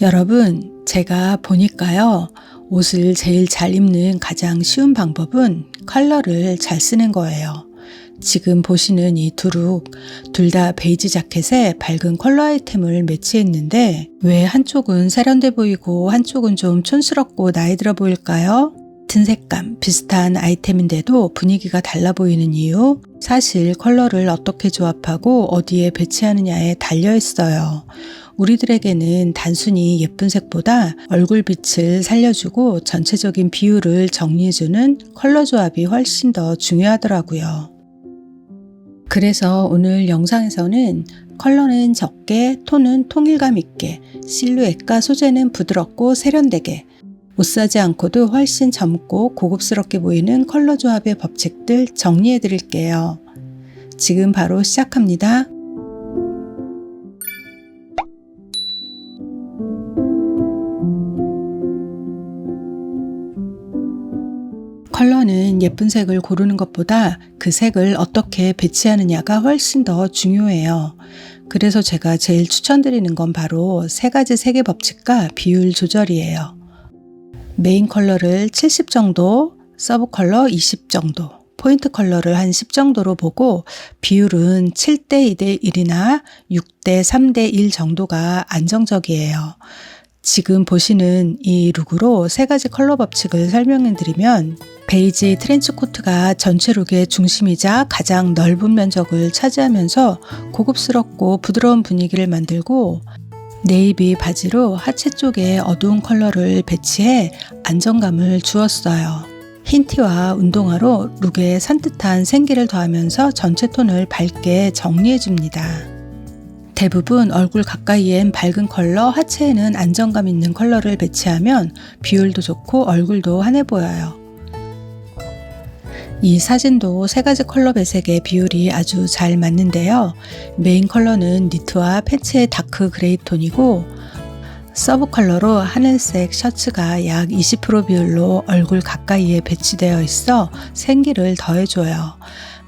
여러분, 제가 보니까요, 옷을 제일 잘 입는 가장 쉬운 방법은 컬러를 잘 쓰는 거예요. 지금 보시는 이 두룩, 둘 다 베이지 자켓에 밝은 컬러 아이템을 매치했는데, 왜 한쪽은 세련돼 보이고 한쪽은 좀 촌스럽고 나이 들어 보일까요? 같은 색감, 비슷한 아이템인데도 분위기가 달라 보이는 이유? 사실 컬러를 어떻게 조합하고 어디에 배치하느냐에 달려 있어요. 우리들에게는 단순히 예쁜 색보다 얼굴 빛을 살려주고 전체적인 비율을 정리해주는 컬러 조합이 훨씬 더 중요하더라고요. 그래서 오늘 영상에서는 컬러는 적게, 톤은 통일감 있게, 실루엣과 소재는 부드럽고 세련되게, 옷 사지 않고도 훨씬 젊고 고급스럽게 보이는 컬러 조합의 법칙들 정리해 드릴게요. 지금 바로 시작합니다. 컬러는 예쁜 색을 고르는 것보다 그 색을 어떻게 배치하느냐가 훨씬 더 중요해요. 그래서 제가 제일 추천드리는 건 바로 세 가지 색의 법칙과 비율 조절이에요. 메인 컬러를 70 정도, 서브 컬러 20 정도, 포인트 컬러를 한 10 정도로 보고 비율은 7대 2대 1이나 6대 3대 1 정도가 안정적이에요. 지금 보시는 이 룩으로 세 가지 컬러 법칙을 설명해 드리면 베이지 트렌치 코트가 전체 룩의 중심이자 가장 넓은 면적을 차지하면서 고급스럽고 부드러운 분위기를 만들고 네이비 바지로 하체 쪽에 어두운 컬러를 배치해 안정감을 주었어요. 흰 티와 운동화로 룩에 산뜻한 생기를 더하면서 전체 톤을 밝게 정리해줍니다. 대부분 얼굴 가까이엔 밝은 컬러, 하체에는 안정감 있는 컬러를 배치하면 비율도 좋고 얼굴도 환해 보여요. 이 사진도 세 가지 컬러 배색의 비율이 아주 잘 맞는데요. 메인 컬러는 니트와 팬츠의 다크 그레이 톤이고 서브 컬러로 하늘색 셔츠가 약 20% 비율로 얼굴 가까이에 배치되어 있어 생기를 더해줘요.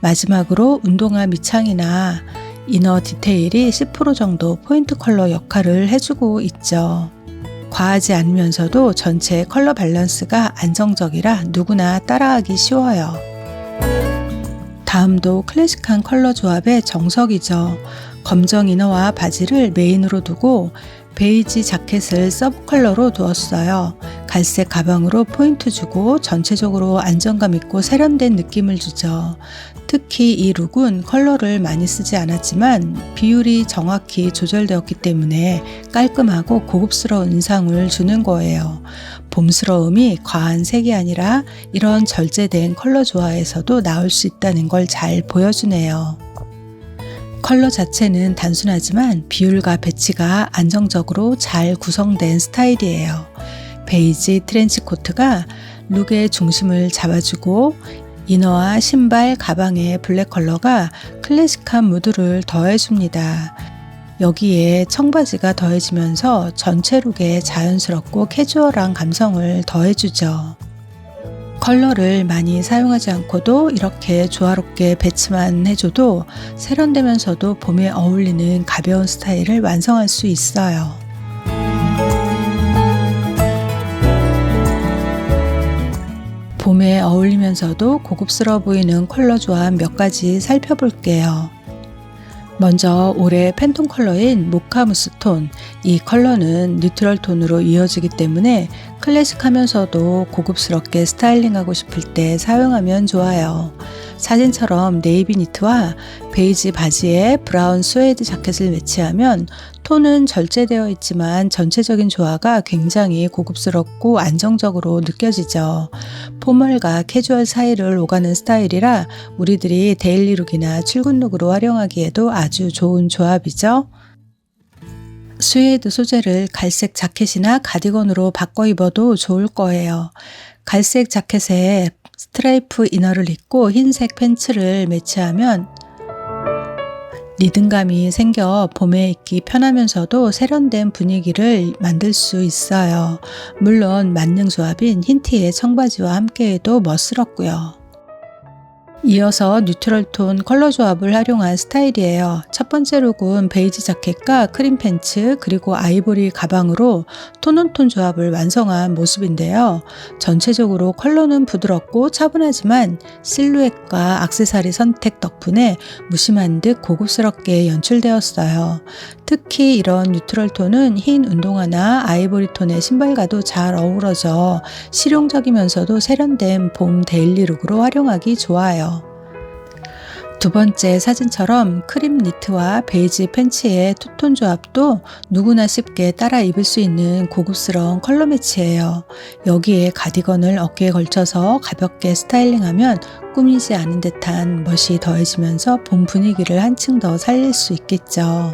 마지막으로 운동화 밑창이나 이너 디테일이 10% 정도 포인트 컬러 역할을 해주고 있죠. 과하지 않으면서도 전체 컬러 밸런스가 안정적이라 누구나 따라하기 쉬워요. 다음도 클래식한 컬러 조합의 정석이죠. 검정 이너와 바지를 메인으로 두고 베이지 자켓을 서브 컬러로 두었어요. 갈색 가방으로 포인트 주고 전체적으로 안정감 있고 세련된 느낌을 주죠. 특히 이 룩은 컬러를 많이 쓰지 않았지만 비율이 정확히 조절되었기 때문에 깔끔하고 고급스러운 인상을 주는 거예요. 봄스러움이 과한 색이 아니라 이런 절제된 컬러 조화에서도 나올 수 있다는 걸 잘 보여주네요. 컬러 자체는 단순하지만 비율과 배치가 안정적으로 잘 구성된 스타일이에요. 베이지 트렌치 코트가 룩의 중심을 잡아주고 이너와 신발, 가방의 블랙 컬러가 클래식한 무드를 더해줍니다. 여기에 청바지가 더해지면서 전체 룩에 자연스럽고 캐주얼한 감성을 더해주죠. 컬러를 많이 사용하지 않고도 이렇게 조화롭게 배치만 해줘도 세련되면서도 봄에 어울리는 가벼운 스타일을 완성할 수 있어요. 봄에 어울리면서도 고급스러워 보이는 컬러 조합 몇 가지 살펴볼게요. 먼저 올해 팬톤 컬러인 모카 무스 톤. 이 컬러는 뉴트럴 톤으로 이어지기 때문에 클래식하면서도 고급스럽게 스타일링하고 싶을 때 사용하면 좋아요. 사진처럼 네이비 니트와 베이지 바지에 브라운 스웨이드 자켓을 매치하면 톤은 절제되어 있지만 전체적인 조화가 굉장히 고급스럽고 안정적으로 느껴지죠. 포멀과 캐주얼 사이를 오가는 스타일이라 우리들이 데일리룩이나 출근룩으로 활용하기에도 아주 좋은 조합이죠. 스웨이드 소재를 갈색 자켓이나 가디건으로 바꿔 입어도 좋을 거예요. 갈색 자켓에 스트라이프 이너를 입고 흰색 팬츠를 매치하면 리듬감이 생겨 봄에 입기 편하면서도 세련된 분위기를 만들 수 있어요. 물론 만능 조합인 흰 티의 청바지와 함께해도 멋스럽고요. 이어서 뉴트럴 톤 컬러 조합을 활용한 스타일이에요. 첫 번째 룩은 베이지 자켓과 크림 팬츠 그리고 아이보리 가방으로 톤온톤 조합을 완성한 모습인데요. 전체적으로 컬러는 부드럽고 차분하지만 실루엣과 악세사리 선택 덕분에 무심한 듯 고급스럽게 연출되었어요. 특히 이런 뉴트럴 톤은 흰 운동화나 아이보리 톤의 신발과도 잘 어우러져 실용적이면서도 세련된 봄 데일리 룩으로 활용하기 좋아요. 두 번째 사진처럼 크림 니트와 베이지 팬츠의 투톤 조합도 누구나 쉽게 따라 입을 수 있는 고급스러운 컬러 매치예요. 여기에 가디건을 어깨에 걸쳐서 가볍게 스타일링하면 꾸미지 않은 듯한 멋이 더해지면서 봄 분위기를 한층 더 살릴 수 있겠죠.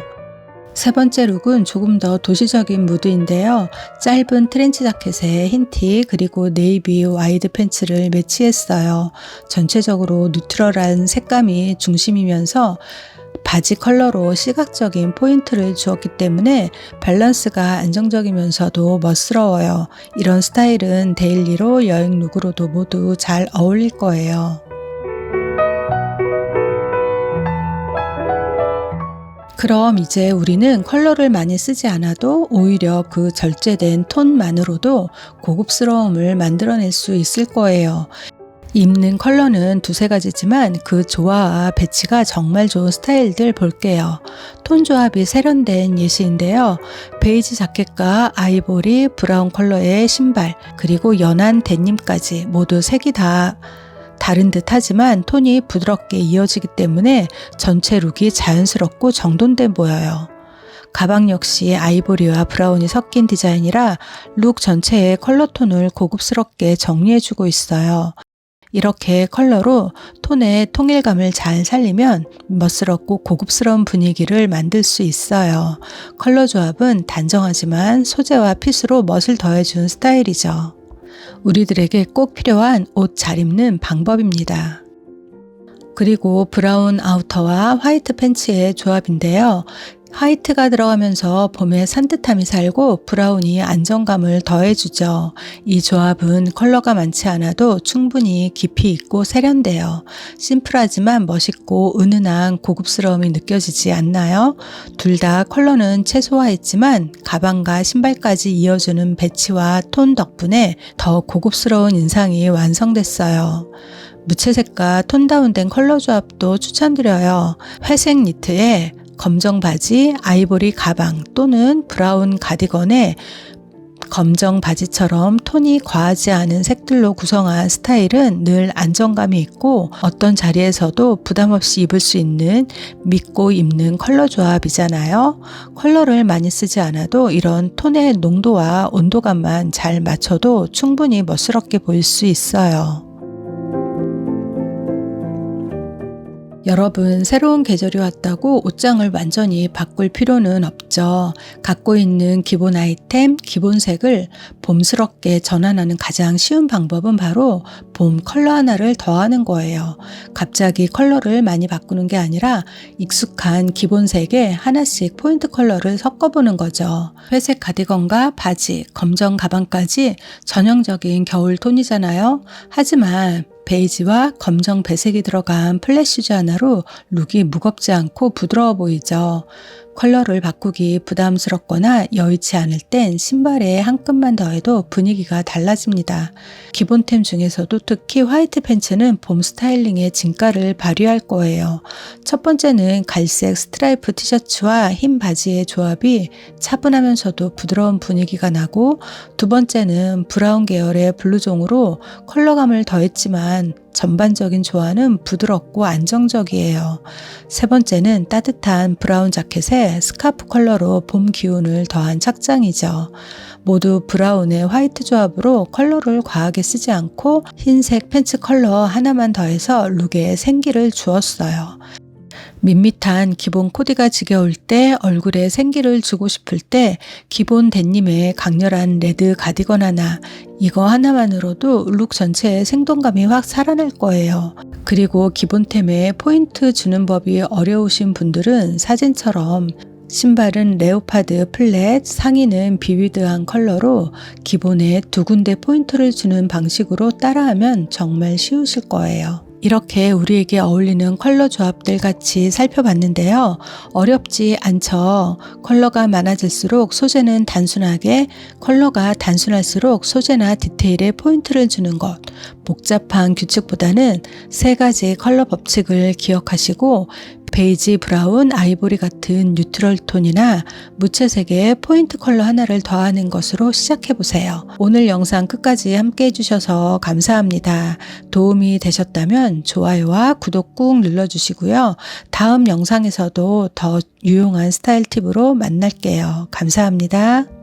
세 번째 룩은 조금 더 도시적인 무드인데요. 짧은 트렌치 자켓에 흰 티 그리고 네이비 와이드 팬츠를 매치했어요. 전체적으로 뉴트럴한 색감이 중심이면서 바지 컬러로 시각적인 포인트를 주었기 때문에 밸런스가 안정적이면서도 멋스러워요. 이런 스타일은 데일리로 여행 룩으로도 모두 잘 어울릴 거예요. 그럼 이제 우리는 컬러를 많이 쓰지 않아도 오히려 그 절제된 톤만으로도 고급스러움을 만들어낼 수 있을 거예요. 입는 컬러는 두세 가지지만 그 조화와 배치가 정말 좋은 스타일들 볼게요. 톤 조합이 세련된 예시인데요. 베이지 자켓과 아이보리, 브라운 컬러의 신발, 그리고 연한 데님까지 모두 색이 다 다른 듯 하지만 톤이 부드럽게 이어지기 때문에 전체 룩이 자연스럽고 정돈돼 보여요. 가방 역시 아이보리와 브라운이 섞인 디자인이라 룩 전체의 컬러 톤을 고급스럽게 정리해주고 있어요. 이렇게 컬러로 톤의 통일감을 잘 살리면 멋스럽고 고급스러운 분위기를 만들 수 있어요. 컬러 조합은 단정하지만 소재와 핏으로 멋을 더해준 스타일이죠. 우리들에게 꼭 필요한 옷 잘 입는 방법입니다. 그리고 브라운 아우터와 화이트 팬츠의 조합인데요. 화이트가 들어가면서 봄의 산뜻함이 살고 브라운이 안정감을 더해주죠. 이 조합은 컬러가 많지 않아도 충분히 깊이 있고 세련돼요. 심플하지만 멋있고 은은한 고급스러움이 느껴지지 않나요? 둘 다 컬러는 최소화했지만 가방과 신발까지 이어주는 배치와 톤 덕분에 더 고급스러운 인상이 완성됐어요. 무채색과 톤 다운된 컬러 조합도 추천드려요. 회색 니트에 검정 바지, 아이보리 가방 또는 브라운 가디건에 검정 바지처럼 톤이 과하지 않은 색들로 구성한 스타일은 늘 안정감이 있고 어떤 자리에서도 부담 없이 입을 수 있는 믿고 입는 컬러 조합이잖아요. 컬러를 많이 쓰지 않아도 이런 톤의 농도와 온도감만 잘 맞춰도 충분히 멋스럽게 보일 수 있어요. 여러분, 새로운 계절이 왔다고 옷장을 완전히 바꿀 필요는 없죠. 갖고 있는 기본 아이템, 기본색을 봄스럽게 전환하는 가장 쉬운 방법은 바로 봄 컬러 하나를 더하는 거예요. 갑자기 컬러를 많이 바꾸는 게 아니라 익숙한 기본색에 하나씩 포인트 컬러를 섞어보는 거죠. 회색 가디건과 바지, 검정 가방까지 전형적인 겨울 톤이잖아요. 하지만 베이지와 검정 배색이 들어간 플랫 슈즈 하나로 룩이 무겁지 않고 부드러워 보이죠. 컬러를 바꾸기 부담스럽거나 여의치 않을 땐 신발에 한 끈만 더해도 분위기가 달라집니다. 기본템 중에서도 특히 화이트 팬츠는 봄 스타일링의 진가를 발휘할 거예요. 첫 번째는 갈색 스트라이프 티셔츠와 흰 바지의 조합이 차분하면서도 부드러운 분위기가 나고 두 번째는 브라운 계열의 블루종으로 컬러감을 더했지만 전반적인 조화는 부드럽고 안정적이에요. 세 번째는 따뜻한 브라운 자켓에 스카프 컬러로 봄 기운을 더한 착장이죠. 모두 브라운의 화이트 조합으로 컬러를 과하게 쓰지 않고 흰색 팬츠 컬러 하나만 더해서 룩에 생기를 주었어요. 밋밋한 기본 코디가 지겨울 때 얼굴에 생기를 주고 싶을 때 기본 데님의 강렬한 레드 가디건 하나 이거 하나만으로도 룩 전체에 생동감이 확 살아날 거예요. 그리고 기본템에 포인트 주는 법이 어려우신 분들은 사진처럼 신발은 레오파드 플랫, 상의는 비위드한 컬러로 기본에 두 군데 포인트를 주는 방식으로 따라하면 정말 쉬우실 거예요. 이렇게 우리에게 어울리는 컬러 조합들 같이 살펴봤는데요. 어렵지 않죠. 컬러가 많아질수록 소재는 단순하게, 컬러가 단순할수록 소재나 디테일에 포인트를 주는 것. 복잡한 규칙보다는 세 가지 컬러 법칙을 기억하시고 베이지, 브라운, 아이보리 같은 뉴트럴 톤이나 무채색의 포인트 컬러 하나를 더하는 것으로 시작해 보세요. 오늘 영상 끝까지 함께 해주셔서 감사합니다. 도움이 되셨다면 좋아요와 구독 꾹 눌러주시고요. 다음 영상에서도 더 유용한 스타일 팁으로 만날게요. 감사합니다.